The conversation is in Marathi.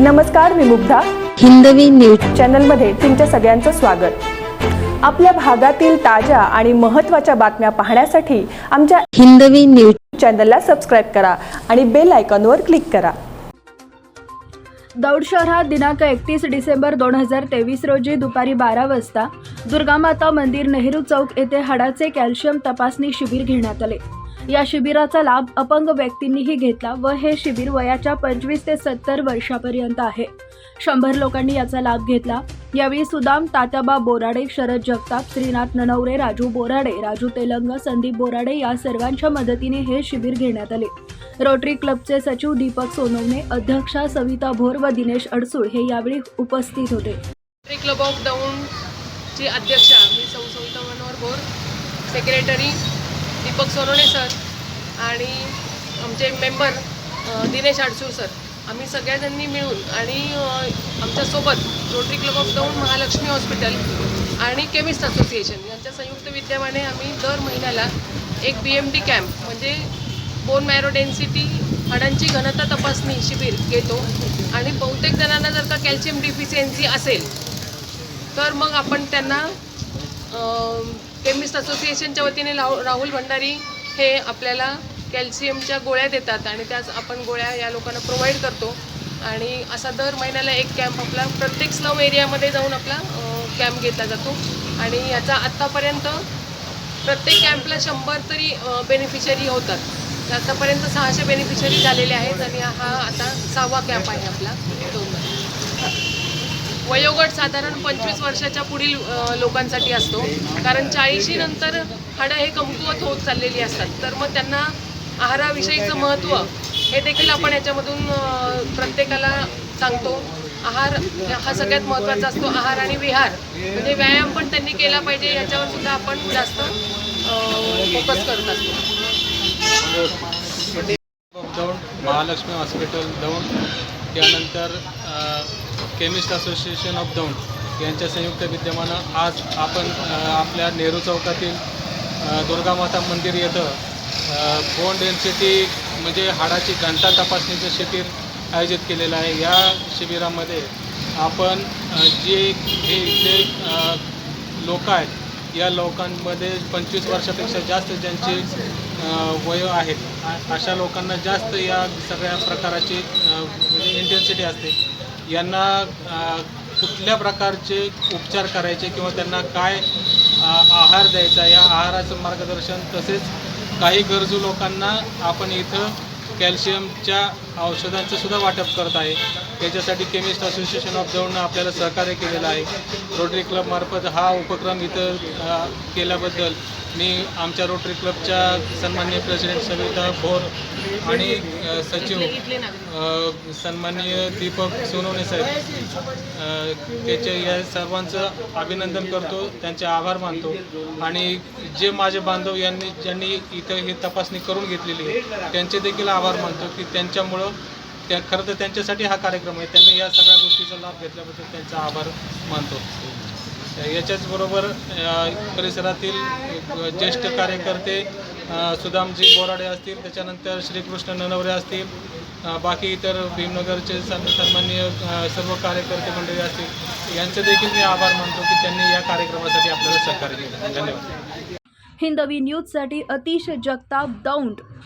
नमस्कार मी मुग्धा. हिंदवी न्यूज. चॅनलमध्ये तुमच्या सगळ्यांचं स्वागत. आपल्या भागातील ताज्या आणि महत्त्वाच्या बातम्या पाहण्यासाठी आमच्या हिंदवी न्यूज. चॅनलला सबस्क्राईब करा आणि बेल आयकॉनवर क्लिक करा. दौंड शहरात दिनांक एकतीस डिसेंबर दोन हजार तेवीस रोजी दुपारी बारा वाजता दुर्गामाता मंदिर नेहरू चौक येथे हाडाचे कॅल्शियम तपासणी शिबिर घेण्यात आले. या शिबिराचा लाभ अपंग व्यक्तींनीही घेतला व हे शिबिर वयाच्या पंचवीस ते सत्तर वर्षापर्यंत आहे. शंभर लोकांनी याचा लाभ घेतला. यावेळी सुदाम तात्याबा बोराडे शरद जगताप श्रीनाथ ननवरे राजू बोराडे राजू तेलंग संदीप बोराडे या सर्वांच्या मदतीने हे शिबिर घेण्यात आले. रोटरी क्लबचे सचिव दीपक सोनवणे अध्यक्षा सविता भोर व दिनेश अडसूळ हे यावेळी उपस्थित होते. रोटरी क्लब ऑफ दौंडची अध्यक्षा मी सौ सविता मनोहर भोर सेक्रेटरी दीपक सोनवणे सर आणि आमचे मेंबर दिनेश आडसूर सर आम्ही सगळ्याजणी मिळून आणि आमच्यासोबत Rotary club of Daund Mahalakshmi hospital आणि केमिस्ट असोसिएशन यांच्या संयुक्त विद्यमाने आम्ही दर महिन्याला एक बी एम डी कॅम्प म्हणजे बोन मॅरो डेन्सिटी हाडांची घनता तपासणी शिबिर घेतो. आणि बहुतेक जणांना जर का कॅल्शियम डिफिशियन्सी असेल तर मग आपण त्यांना केमिस्ट असोसिएशनच्या वतीने राहुल भंडारी हे आपल्याला कॅल्शियमच्या गोळ्या देतात आणि त्याच आपण गोळ्या या लोकांना प्रोव्हाइड करतो. आणि असा दर महिन्याला एक कॅम्प आपला प्रत्येक स्लम एरियामध्ये जाऊन आपला कॅम्प घेतला जातो. आणि याचा आत्तापर्यंत प्रत्येक कॅम्पला शंभर तरी बेनिफिशरी होतात. तर आतापर्यंत सहाशे बेनिफिशरी झालेले आहेत आणि हा आता सहावा कॅम्प आहे आपला. दोन वयोगट साधारण पंचवीस वर्षाच्या पुढील लोकांसाठी असतो. कारण चाळीशी नंतर हाडं हे कमकुवत होत चाललेली असतात. तर मग त्यांना आहाराविषयीचं महत्त्व हे देखील आपण याच्यामधून प्रत्येकाला सांगतो. आहार हा सगळ्यात महत्त्वाचा असतो. आहार आणि विहार. म्हणजे व्यायाम पण त्यांनी केला पाहिजे याच्यावर सुद्धा आपण जास्त फोकस करत असतो. दौंड महालक्ष्मी हॉस्पिटल दौंड त्यानंतर केमिस्ट असोसिएशन ऑफ दौंड यांच्या संयुक्त विद्यमानं आज आपण आपल्या नेहरू चौकातील दुर्गामाता मंदिर येतं बोन डेन्सिटी म्हणजे हाडाची घनता तपासणीचं शिबिर आयोजित केलेलं आहे. या शिबिरामध्ये आपण जे हे इथले लोक आहेत या लोकांमध्ये पंचवीस वर्षापेक्षा जास्त ज्यांची वय आहेत अशा लोकांना जास्त या सगळ्या प्रकाराची इंटेन्सिटी म्हणजे असते. यांना कुठल्या प्रकारचे उपचार करायचे किंवा त्यांना काय आहार द्यायचा या आहाराचं मार्गदर्शन तसेच काही गरजू लोकांना आपण इथं कॅल्शियमच्या औषधांचं सुद्धा वाटप करत आहे. त्याच्यासाठी केमिस्ट असोसिएशन ऑफ दौंडनं आपल्याला सहकार्य केलेलं आहे. रोटरी क्लबमार्फत हा उपक्रम इथं केल्याबद्दल मी आमच्या रोटरी क्लबच्या सन्मान्य प्रेसिडेंट सविता भोर आणि सचिव इथले सन्माननीय दीपक सोनवणे साहेब त्याचे या सर्वांचं अभिनंदन करतो त्यांचे आभार मानतो. आणि जे माझे बांधव यांनी ज्यांनी इथं ही तपासणी करून घेतलेली आहे त्यांचे देखील आभार मानतो की त्यांच्यामुळं त्या खरं तर त्यांच्यासाठी हा कार्यक्रम आहे. त्यांनी या सगळ्या गोष्टीचा लाभ घेतल्याबद्दल त्यांचा आभार मानतो. याच्याचबरोबर परिसरातील ज्येष्ठ कार्यकर्ते सुदामजी बोराडे असतील त्याच्यानंतर श्रीकृष्ण ननवरे असतील बाकी इतर भीमनगरचे सन्मान्य सर्व कार्यकर्ते मंडळी असतील यांचे देखील मी आभार मानतो की त्यांनी या कार्यक्रमासाठी आपल्याला सहकार्य केलं. धन्यवाद. हिंदवी न्यूजसाठी अतिश जगताप दौंड.